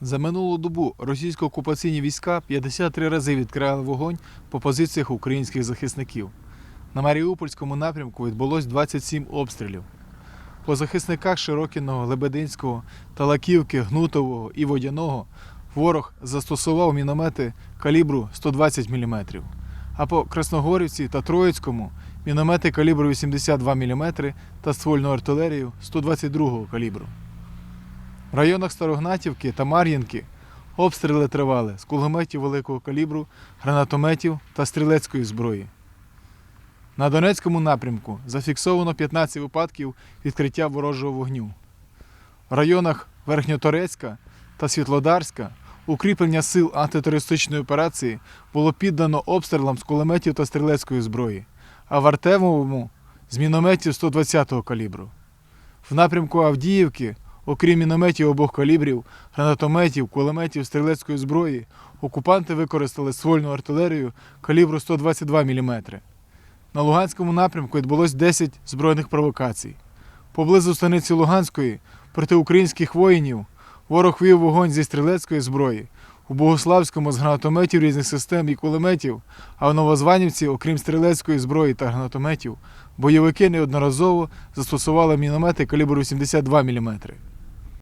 За минулу добу російсько-окупаційні війська 53 рази відкривали вогонь по позиціях українських захисників. На Маріупольському напрямку відбулось 27 обстрілів. По захисниках Широкіного, Лебединського, Талаківки, Гнутового і Водяного ворог застосував міномети калібру 120 мм, а по Красногорівці та Троїцькому міномети калібру 82 мм та ствольну артилерію 122 калібру. В районах Старогнатівки та Мар'їнки обстріли тривали з кулеметів великого калібру, гранатометів та стрілецької зброї. На Донецькому напрямку зафіксовано 15 випадків відкриття ворожого вогню. В районах Верхньоторецька та Світлодарська укріплення сил антитерористичної операції було піддано обстрілам з кулеметів та стрілецької зброї, а в Артемовому з мінометів 120-го калібру. В напрямку Авдіївки Окрім мінометів обох калібрів, гранатометів, кулеметів, стрілецької зброї, окупанти використали ствольну артилерію калібру 122 мм. На Луганському напрямку відбулось 10 збройних провокацій. Поблизу станиці Луганської проти українських воїнів ворог вів вогонь зі стрілецької зброї, у Богославському з гранатометів різних систем і кулеметів, а в Новозванівці, окрім стрілецької зброї та гранатометів, бойовики неодноразово застосували міномети калібру 82 мм.